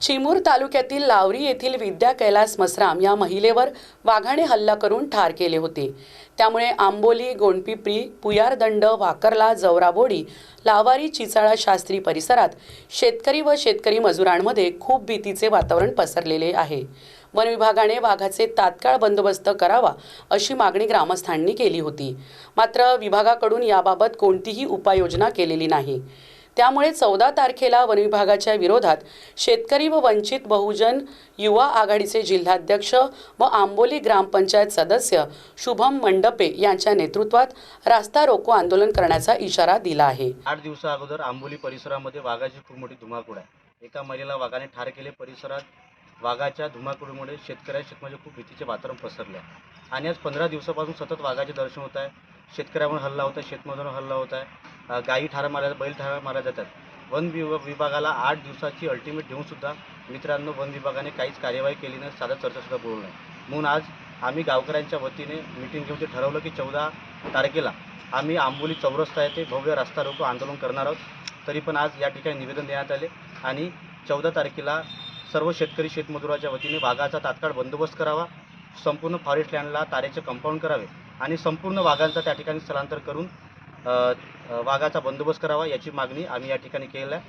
चिमूर तालुक्यातील लावरी येथील विद्या कैलास मसराम या महिलेवर वाघाने हल्ला करून ठार केले होते. त्यामुळे आंबोली गोंडपिपरी पुयारदंड वाकरला जवराबोडी लावारी चिचाळा शास्त्री परिसरात शेतकरी व शेतकरी मजुरांमध्ये खूप भीतीचे वातावरण पसरलेले आहे. वन विभागाने वाघाचे तात्काळ बंदोबस्त करावा अशी मागणी ग्रामस्थांनी केली होती. मात्र विभागाकडून याबाबत कोणतीही उपाययोजना केलेली नाही. त्यामुळे चौदा तारखेला वनविभागाच्या विरोधात शेतकरी व वंचित बहुजन युवा आघाडीचे जिल्हाध्यक्ष व आंबोली ग्रामपंचायत सदस्य शुभम मंडपे यांच्या नेतृत्वात रास्ता रोको आंदोलन करण्याचा इशारा दिला आहे. आठ दिवसा अगोदर आंबोली परिसरामध्ये वाघाची खूप मोठी धुमाकूळ आहे. एका महिलेला वाघाने ठार केले. परिसरात वाघाच्या धुमाकूळमुळे शेतकऱ्या शेतमध्ये खूप भीतीचे वातावरण पसरले आहे. आणि आज पंधरा दिवसापासून सतत वाघाचे दर्शन होत आहे. शेतकऱ्यावर हल्ला होत आहे. शेतमधून हल्ला होत आहे. गायी ठार मारल्या बैल ठार मारल्या जातात. वन विभ विभागाला आठ दिवसाची अल्टिमेट देऊनसुद्धा मित्रांनो वन विभागाने काहीच कार्यवाही केली नाही साधा चर्चासुद्धा बोलू नये. म्हणून आज आम्ही गावकऱ्यांच्या वतीने मिटिंग घेऊन ते ठरवलं की चौदा तारखेला आम्ही आंबोली चौरस्ता येथे भव्य रस्ता रोको आंदोलन करणार आहोत. तरी पण आज या ठिकाणी निवेदन देण्यात आले आणि चौदा तारखेला सर्व शेतकरी शेतमजुराच्या वतीने वाघाचा तात्काळ बंदोबस्त करावा संपूर्ण फॉरेस्ट लँडला तारेचे कंपाऊंड करावे आणि संपूर्ण वाघांचा त्या ठिकाणी स्थलांतर करून वाघाचा बंदोबस्त करावा याची मागणी आम्ही या ठिकाणी केलेला आहे.